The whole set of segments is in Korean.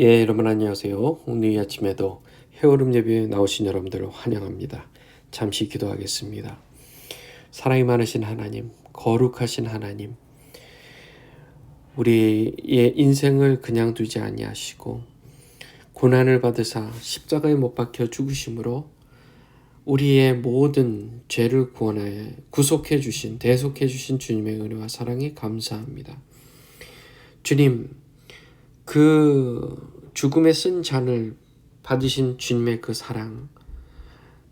예, 여러분 안녕하세요. 오늘 이 아침에도 해오름 예배에 나오신 여러분들을 환영합니다. 잠시 기도하겠습니다. 사랑이 많으신 하나님, 거룩하신 하나님, 우리의 인생을 그냥 두지 아니하시고 고난을 받으사 십자가에 못 박혀 죽으심으로 우리의 모든 죄를 구원하여 구속해 주신 대속해 주신 주님의 은혜와 사랑에 감사합니다. 주님, 그 죽음에 쓴 잔을 받으신 주님의 그 사랑,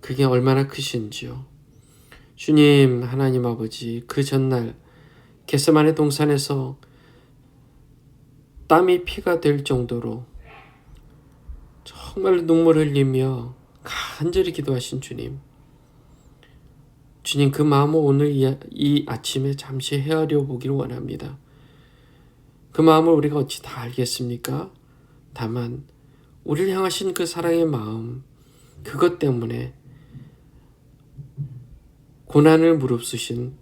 그게 얼마나 크신지요. 주님, 하나님 아버지, 그 전날 겟세만의 동산에서 땀이 피가 될 정도로 정말 눈물 흘리며 간절히 기도하신 주님. 주님 그 마음을 오늘 이, 이 아침에 잠시 헤아려 보기를 원합니다. 그 마음을 우리가 어찌 다 알겠습니까? 다만 우리를 향하신 그 사랑의 마음 그것 때문에 고난을 무릅쓰신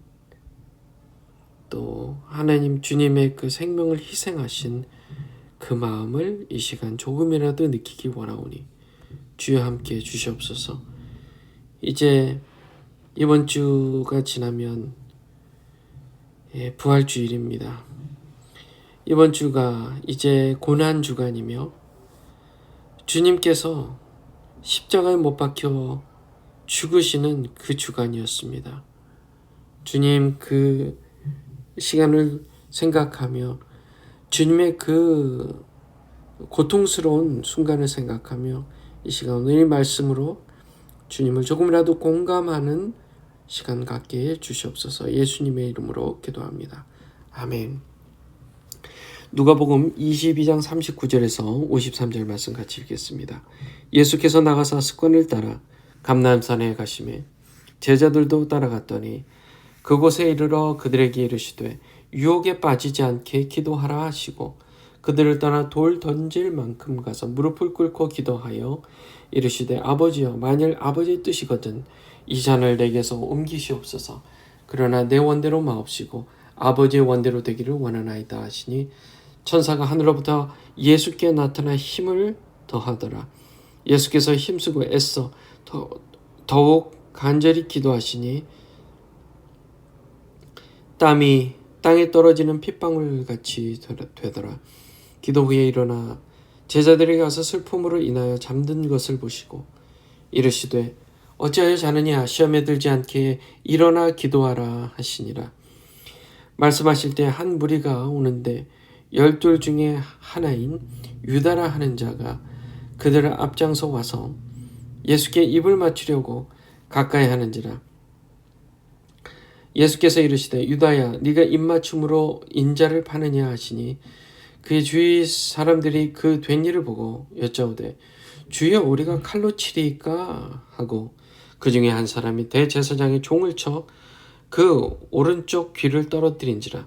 또 하나님 주님의 그 생명을 희생하신 그 마음을 이 시간 조금이라도 느끼기 원하오니 주여 함께 주시옵소서. 이제 이번 주가 지나면 예, 부활 주일입니다. 이번 주가 이제 고난 주간이며 주님께서 십자가에 못 박혀 죽으시는 그 주간이었습니다. 주님 그 시간을 생각하며 주님의 그 고통스러운 순간을 생각하며 이 시간 오늘 말씀으로 주님을 조금이라도 공감하는 시간 갖게 해 주시옵소서 예수님의 이름으로 기도합니다. 아멘. 누가복음 22장 39절에서 53절 말씀 같이 읽겠습니다. 예수께서 나가사 습관을 따라 감남산에 가심에 제자들도 따라갔더니 그곳에 이르러 그들에게 이르시되 유혹에 빠지지 않게 기도하라 하시고 그들을 떠나 돌 던질 만큼 가서 무릎을 꿇고 기도하여 이르시되 아버지여 만일 아버지의 뜻이거든 이 잔을 내게서 옮기시옵소서 그러나 내 원대로 마옵시고 아버지의 원대로 되기를 원하나이다 하시니 천사가 하늘로부터 예수께 나타나 힘을 더하더라. 예수께서 힘쓰고 애써 더, 더욱 간절히 기도하시니 땀이 땅에 떨어지는 핏방울 같이 되더라. 기도 후에 일어나 제자들에게 가서 슬픔으로 인하여 잠든 것을 보시고 이르시되 어찌하여 자느냐 시험에 들지 않게 일어나 기도하라 하시니라. 말씀하실 때 한 무리가 오는데 열둘 중에 하나인 유다라 하는 자가 그들을 앞장서 와서 예수께 입을 맞추려고 가까이 하는지라. 예수께서 이르시되 유다야 네가 입맞춤으로 인자를 파느냐 하시니 그의 주위 사람들이 그 된 일을 보고 여짜오되 주여 우리가 칼로 치리까? 하고 그 중에 한 사람이 대제사장의 종을 쳐 그 오른쪽 귀를 떨어뜨린지라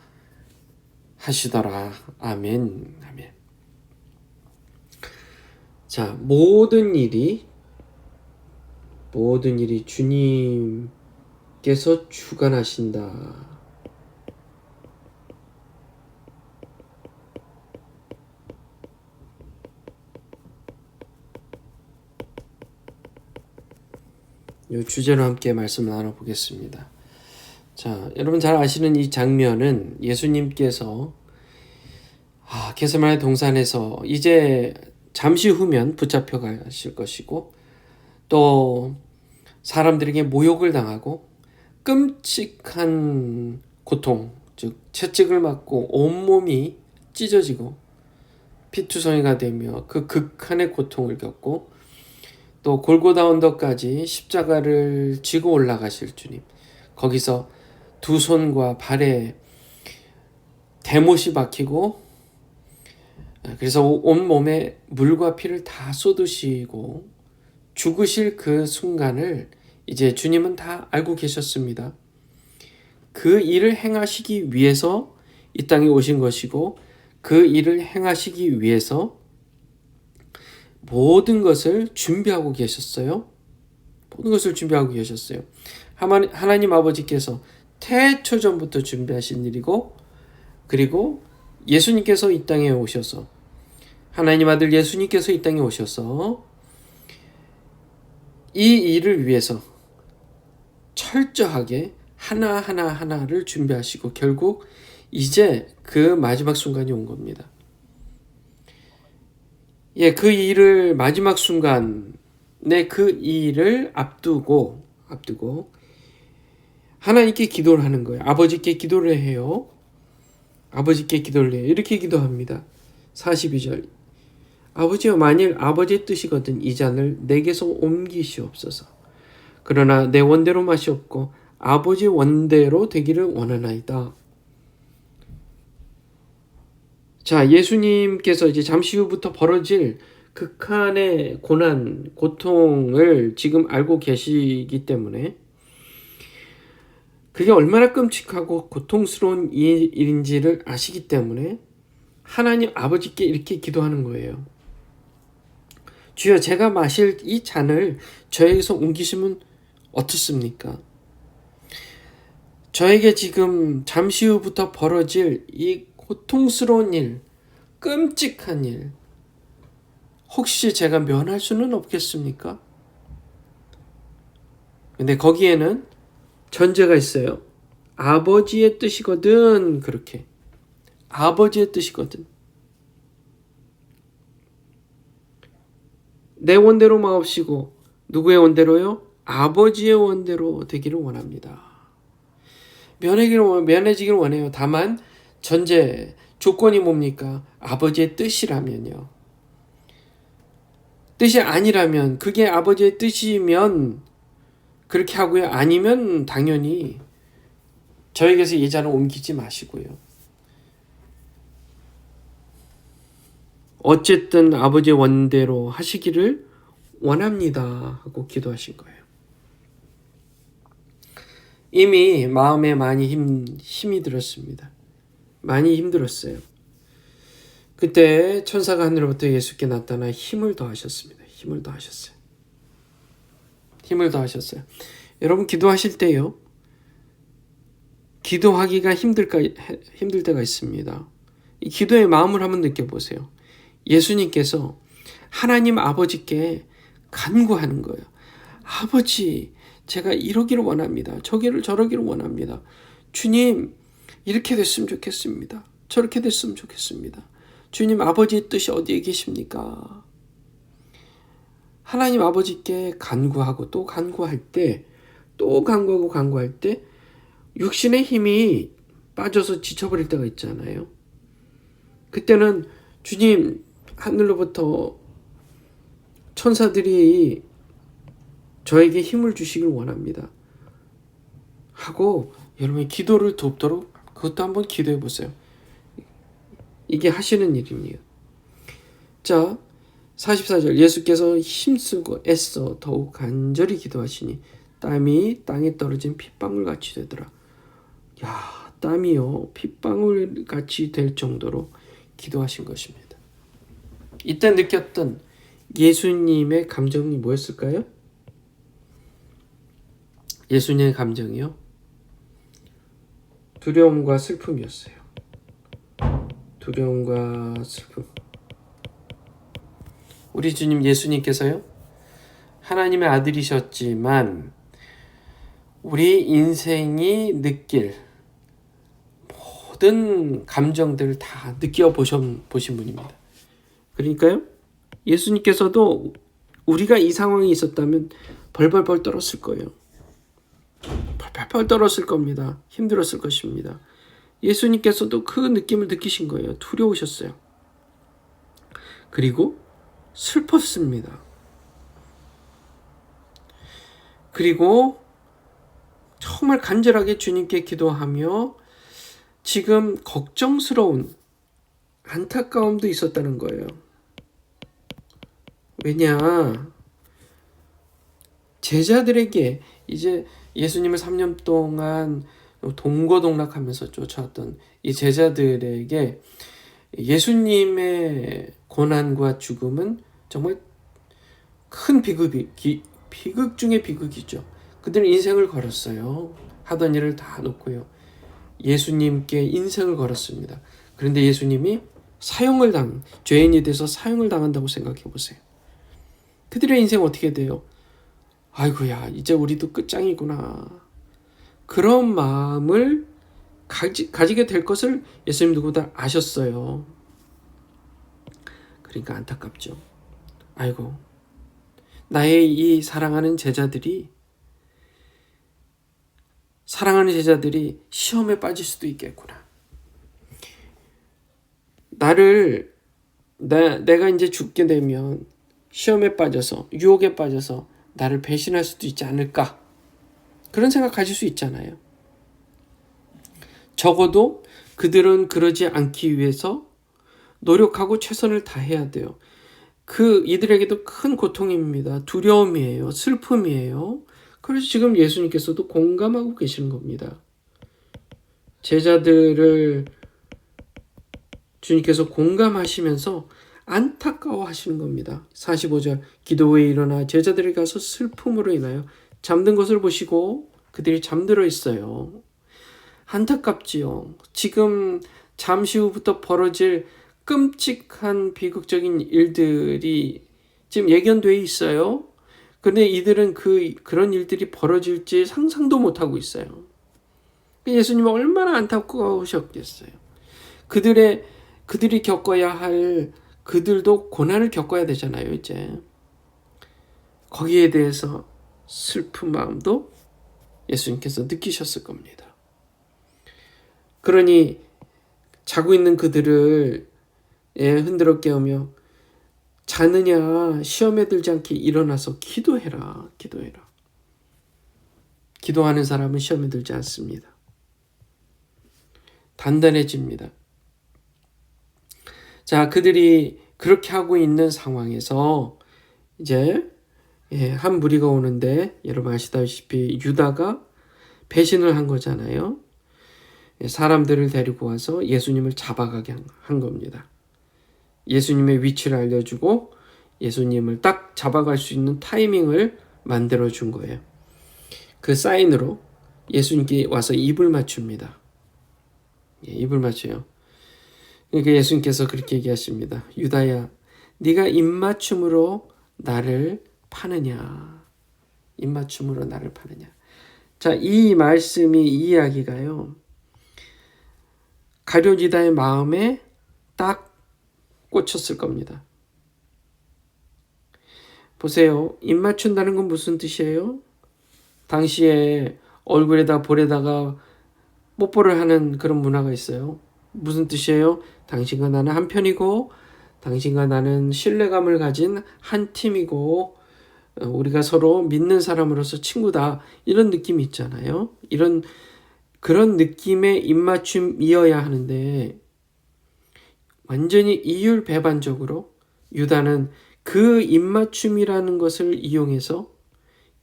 하시더라. 아멘. 아멘. 자, 모든 일이 모든 일이 주님께서 주관하신다. 이 주제로 함께 말씀을 나눠보겠습니다. 자, 여러분 잘 아시는 이 장면은 예수님께서 아, 게세마의 동산에서 이제 잠시 후면 붙잡혀 가실 것이고 또 사람들에게 모욕을 당하고 끔찍한 고통, 즉 채찍을 맞고 온몸이 찢어지고 피투성이가 되며 그 극한의 고통을 겪고 또 골고다 언덕까지 십자가를 지고 올라가실 주님. 거기서 두 손과 발에 대못이 박히고 그래서 온 몸에 물과 피를 다 쏟으시고 죽으실 그 순간을 이제 주님은 다 알고 계셨습니다. 그 일을 행하시기 위해서 이 땅에 오신 것이고 그 일을 행하시기 위해서 모든 것을 준비하고 계셨어요. 모든 것을 준비하고 계셨어요. 하나님 아버지께서 태초 전부터 준비하신 일이고 그리고 예수님께서 이 땅에 오셔서 하나님 아들 예수님께서 이 땅에 오셔서 이 일을 위해서 철저하게 하나하나 하나를 준비하시고 결국 이제 그 마지막 순간이 온 겁니다. 예, 그 일을 마지막 순간에 그 일을 앞두고 앞두고 하나님께 기도를 하는 거예요. 아버지께 기도를 해요. 아버지께 기도를 해요. 이렇게 기도합니다. 42절. 아버지여 만일 아버지의 뜻이거든 이 잔을 내게서 옮기시옵소서. 그러나 내 원대로 마시옵고 아버지 원대로 되기를 원하나이다. 자, 예수님께서 이제 잠시 후부터 벌어질 극한의 고난, 고통을 지금 알고 계시기 때문에 그게 얼마나 끔찍하고 고통스러운 일인지를 아시기 때문에 하나님 아버지께 이렇게 기도하는 거예요. 주여 제가 마실 이 잔을 저에게서 옮기시면 어떻습니까? 저에게 지금 잠시 후부터 벌어질 이 고통스러운 일, 끔찍한 일, 혹시 제가 면할 수는 없겠습니까? 근데 거기에는 전제가 있어요. 아버지의 뜻이거든, 그렇게. 아버지의 뜻이거든. 내 원대로 마옵시고, 누구의 원대로요? 아버지의 원대로 되기를 원합니다. 면해기를, 면해지기를 원해요. 다만, 전제, 조건이 뭡니까? 아버지의 뜻이라면요. 뜻이 아니라면, 그게 아버지의 뜻이면, 그렇게 하고요. 아니면 당연히 저에게서 예자를 옮기지 마시고요. 어쨌든 아버지 원대로 하시기를 원합니다. 하고 기도하신 거예요. 이미 마음에 많이 힘, 힘이 들었습니다. 많이 힘들었어요. 그때 천사가 하늘로부터 예수께 나타나 힘을 더하셨습니다. 힘을 더하셨어요. 힘을 더하셨어요. 여러분 기도하실 때요. 기도하기가 힘들까 힘들 때가 있습니다. 이 기도의 마음을 한번 느껴보세요. 예수님께서 하나님 아버지께 간구하는 거예요. 아버지, 제가 이러기를 원합니다. 저기를 저러기를 원합니다. 주님, 이렇게 됐으면 좋겠습니다. 저렇게 됐으면 좋겠습니다. 주님 아버지의 뜻이 어디에 계십니까? 하나님 아버지께 간구하고 또 간구할 때, 또 간구하고 간구할 때, 육신의 힘이 빠져서 지쳐버릴 때가 있잖아요. 그때는 주님 하늘로부터 천사들이 저에게 힘을 주시길 원합니다. 하고 여러분이 기도를 돕도록 그것도 한번 기도해 보세요. 이게 하시는 일입니다. 자, 44절 예수께서 힘쓰고 애써 더욱 간절히 기도하시니 땀이 땅에 떨어진 핏방울 같이 되더라. 야, 땀이요 핏방울 같이 될 정도로 기도하신 것입니다. 이때 느꼈던 예수님의 감정이 뭐였을까요? 예수님의 감정이요? 두려움과 슬픔이었어요. 두려움과 슬픔. 우리 주님 예수님께서요, 하나님의 아들이셨지만, 우리 인생이 느낄 모든 감정들을 다 느껴보신 보신 분입니다. 그러니까요, 예수님께서도 우리가 이 상황에 있었다면 벌벌벌 떨었을 거예요. 벌벌벌 떨었을 겁니다. 힘들었을 것입니다. 예수님께서도 그 느낌을 느끼신 거예요. 두려우셨어요. 그리고 슬펐습니다. 그리고 정말 간절하게 주님께 기도하며 지금 걱정스러운 안타까움도 있었다는 거예요. 왜냐? 제자들에게 이제 예수님을 3년 동안 동고동락하면서 쫓아왔던 이 제자들에게 예수님의 고난과 죽음은 정말 큰 비극이 기, 비극 중의 비극이죠. 그들은 인생을 걸었어요. 하던 일을 다 놓고요. 예수님께 인생을 걸었습니다. 그런데 예수님이 사형을 당 죄인이 돼서 사형을 당한다고 생각해 보세요. 그들의 인생 어떻게 돼요? 아이고야 이제 우리도 끝장이구나. 그런 마음을 가지, 가지게 될 것을 예수님 누구보다 아셨어요. 그러니까 안타깝죠. 아이고 나의 이 사랑하는 제자들이 사랑하는 제자들이 시험에 빠질 수도 있겠구나. 나를 나, 내가 이제 죽게 되면 시험에 빠져서 유혹에 빠져서 나를 배신할 수도 있지 않을까 그런 생각 가질 수 있잖아요. 적어도 그들은 그러지 않기 위해서 노력하고 최선을 다해야 돼요. 그 이들에게도 큰 고통입니다. 두려움이에요. 슬픔이에요. 그래서 지금 예수님께서도 공감하고 계시는 겁니다. 제자들을 주님께서 공감하시면서 안타까워 하시는 겁니다. 45절 기도 후에 일어나 제자들이 가서 슬픔으로 인하여 잠든 것을 보시고 그들이 잠들어 있어요. 안타깝지요. 지금 잠시 후부터 벌어질 끔찍한 비극적인 일들이 지금 예견돼 있어요. 근데 이들은 그 그런 일들이 벌어질지 상상도 못 하고 있어요. 예수님은 얼마나 안타까우셨겠어요. 그들의 그들이 겪어야 할 그들도 고난을 겪어야 되잖아요, 이제. 거기에 대해서 슬픈 마음도 예수님께서 느끼셨을 겁니다. 그러니 자고 있는 그들을 예, 흔들어 깨우며 자느냐 시험에 들지 않게 일어나서 기도해라 기도해라 기도하는 사람은 시험에 들지 않습니다. 단단해집니다. 자, 그들이 그렇게 하고 있는 상황에서 이제 예, 한 무리가 오는데 여러분 아시다시피 유다가 배신을 한 거잖아요. 예, 사람들을 데리고 와서 예수님을 잡아가게 한 겁니다. 예수님의 위치를 알려주고 예수님을 딱 잡아갈 수 있는 타이밍을 만들어 준 거예요. 그 사인으로 예수님께 와서 입을 맞춥니다. 예, 입을 맞춰요. 그러니까 예수님께서 그렇게 얘기하십니다. 유다야, 네가 입맞춤으로 나를 파느냐? 입맞춤으로 나를 파느냐? 자, 이 말씀이 이 이야기가요. 가룟 유다의 마음에 딱 꽂혔을 겁니다. 보세요. 입 맞춘다는 건 무슨 뜻이에요? 당시에 얼굴에다 볼에다가 뽀뽀를 하는 그런 문화가 있어요. 무슨 뜻이에요? 당신과 나는 한 편이고 당신과 나는 신뢰감을 가진 한 팀이고 어, 우리가 서로 믿는 사람으로서 친구다 이런 느낌이 있잖아요. 이런 그런 느낌의 입맞춤이어야 하는데 완전히 이율 배반적으로 유다는 그 입맞춤이라는 것을 이용해서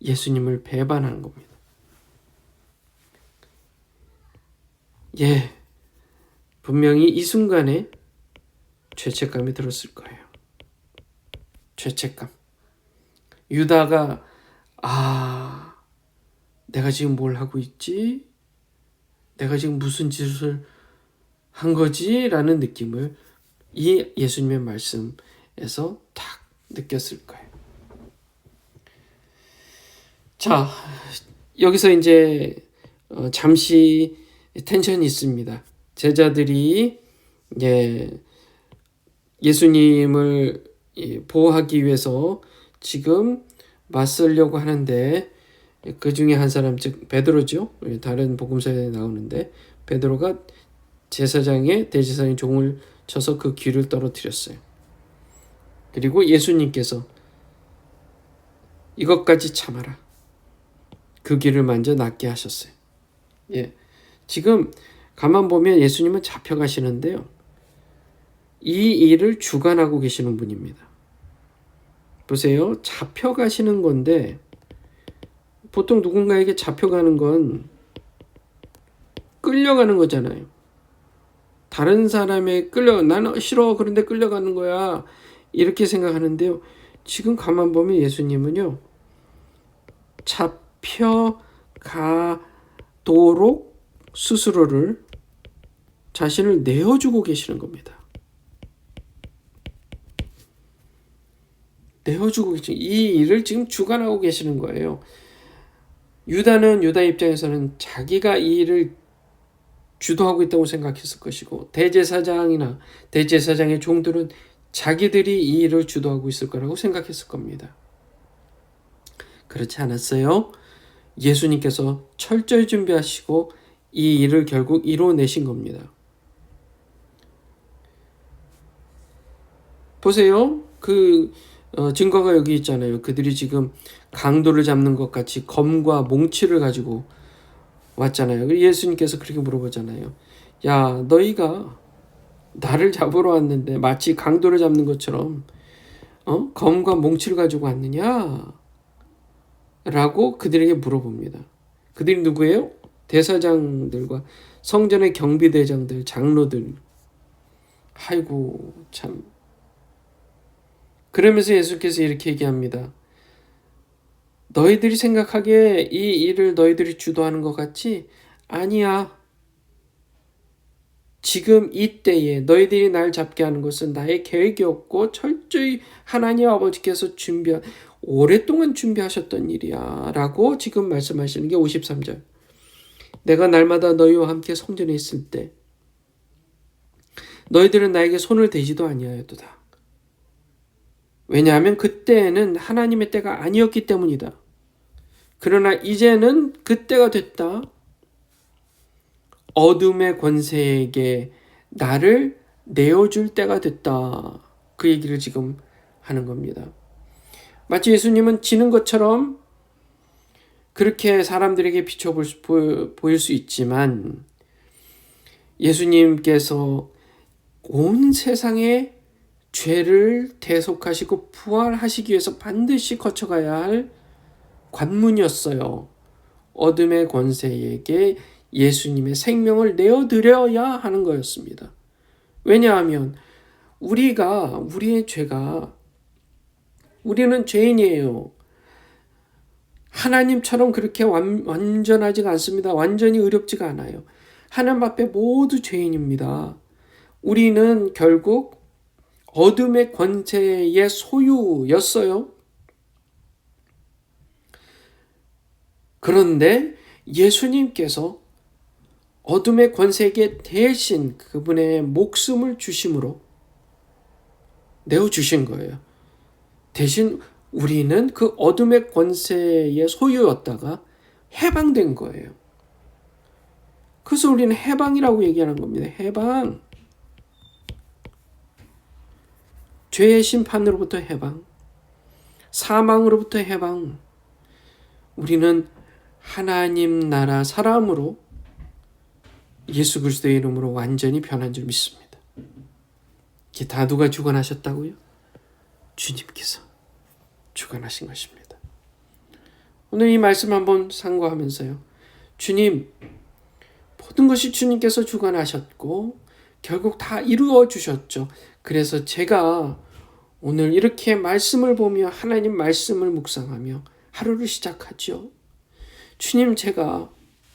예수님을 배반한 겁니다. 예, 분명히 이 순간에 죄책감이 들었을 거예요. 죄책감. 유다가 아, 내가 지금 뭘 하고 있지? 내가 지금 무슨 짓을 한 거지? 라는 느낌을 이 예수님의 말씀에서 딱 느꼈을 거예요. 자, 여기서 이제 어, 잠시 텐션이 있습니다. 제자들이 이제 예수님을 보호하기 위해서 지금 맞설려고 하는데 그 중에 한 사람 즉 베드로죠. 다른 복음서에 나오는데 베드로가 제사장의 대제사장의 종을 쳐서 그 귀를 떨어뜨렸어요. 그리고 예수님께서 이것까지 참아라. 그 귀를 만져 낫게 하셨어요. 예. 지금 가만 보면 예수님은 잡혀가시는데요. 이 일을 주관하고 계시는 분입니다. 보세요. 잡혀가시는 건데 보통 누군가에게 잡혀가는 건 끌려가는 거잖아요. 다른 사람에 끌려 나는 싫어 그런데 끌려가는 거야 이렇게 생각하는데요. 지금 가만 보면 예수님은요 잡혀 가도록 스스로를 자신을 내어주고 계시는 겁니다. 내어주고 계시 이 일을 지금 주관하고 계시는 거예요. 유다는 유다 입장에서는 자기가 이 일을 주도하고 있다고 생각했을 것이고 대제사장이나 대제사장의 종들은 자기들이 이 일을 주도하고 있을 거라고 생각했을 겁니다. 그렇지 않았어요. 예수님께서 철저히 준비하시고 이 일을 결국 이뤄내신 겁니다. 보세요. 그 어, 증거가 여기 있잖아요. 그들이 지금 강도를 잡는 것 같이 검과 몽치를 가지고 왔잖아요. 예수님께서 그렇게 물어보잖아요. 야, 너희가 나를 잡으러 왔는데 마치 강도를 잡는 것처럼 어? 검과 몽치를 가지고 왔느냐? 라고 그들에게 물어봅니다. 그들이 누구예요? 대사장들과 성전의 경비대장들, 장로들. 아이고, 참. 그러면서 예수께서 이렇게 얘기합니다. 너희들이 생각하기에 이 일을 너희들이 주도하는 것 같지? 아니야. 지금 이 때에 너희들이 날 잡게 하는 것은 나의 계획이었고 철저히 하나님 아버지께서 준비한 오랫동안 준비하셨던 일이야. 라고 지금 말씀하시는 게 53절. 내가 날마다 너희와 함께 성전에 있을 때 너희들은 나에게 손을 대지도 아니하였도다. 왜냐하면 그때는 하나님의 때가 아니었기 때문이다. 그러나 이제는 그때가 됐다. 어둠의 권세에게 나를 내어줄 때가 됐다. 그 얘기를 지금 하는 겁니다. 마치 예수님은 지는 것처럼 그렇게 사람들에게 비춰볼 수, 보일 수 있지만 예수님께서 온 세상에 죄를 대속하시고 부활하시기 위해서 반드시 거쳐가야 할 관문이었어요. 어둠의 권세에게 예수님의 생명을 내어드려야 하는 거였습니다. 왜냐하면 우리가 우리의 죄가 우리는 죄인이에요. 하나님처럼 그렇게 완, 완전하지가 않습니다. 완전히 의롭지가 않아요. 하나님 앞에 모두 죄인입니다. 우리는 결국 어둠의 권세의 소유였어요. 그런데 예수님께서 어둠의 권세에게 대신 그분의 목숨을 주심으로 내어 주신 거예요. 대신 우리는 그 어둠의 권세의 소유였다가 해방된 거예요. 그래서 우리는 해방이라고 얘기하는 겁니다. 해방. 죄의 심판으로부터 해방, 사망으로부터 해방. 우리는 하나님 나라 사람으로 예수 그리스도의 이름으로 완전히 변한 줄 믿습니다. 이게 다 누가 주관하셨다고요? 주님께서 주관하신 것입니다. 오늘 이 말씀 한번 상고하면서요. 주님, 모든 것이 주님께서 주관하셨고 결국 다 이루어 주셨죠. 그래서 제가 오늘 이렇게 말씀을 보며 하나님 말씀을 묵상하며 하루를 시작하죠. 주님, 제가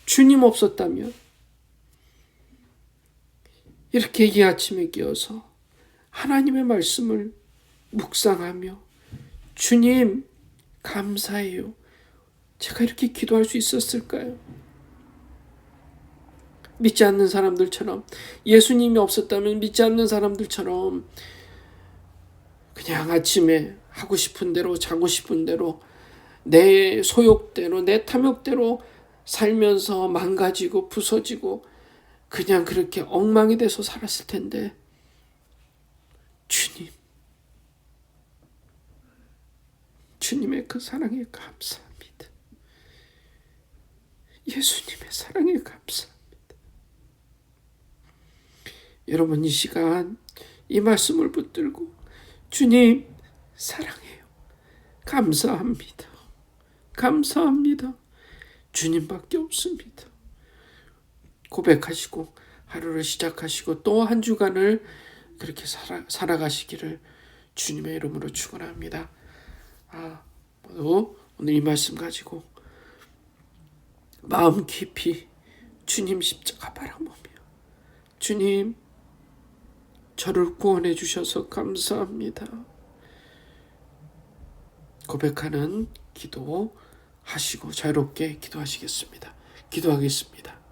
주님 없었다면 이렇게 이 아침에 끼어서 하나님의 말씀을 묵상하며 주님, 감사해요. 제가 이렇게 기도할 수 있었을까요? 믿지 않는 사람들처럼 예수님이 없었다면 믿지 않는 사람들처럼 그냥 아침에 하고 싶은 대로 자고 싶은 대로 내 소욕대로 내 탐욕대로 살면서 망가지고 부서지고 그냥 그렇게 엉망이 돼서 살았을 텐데 주님 주님의 그 사랑에 감사합니다. 예수님의 사랑에 감사. 여러분 이 시간 이 말씀을 붙들고 주님 사랑해요. 감사합니다. 감사합니다. 주님밖에 없습니다. 고백하시고 하루를 시작하시고 또 한 주간을 그렇게 살아, 살아가시기를 주님의 이름으로 축원합니다. 아, 모두 오늘 이 말씀 가지고 마음 깊이 주님 십자가 바라보며 주님 저를 구원해 주셔서 감사합니다. 고백하는 기도 하시고 자유롭게 기도하시겠습니다. 기도하겠습니다.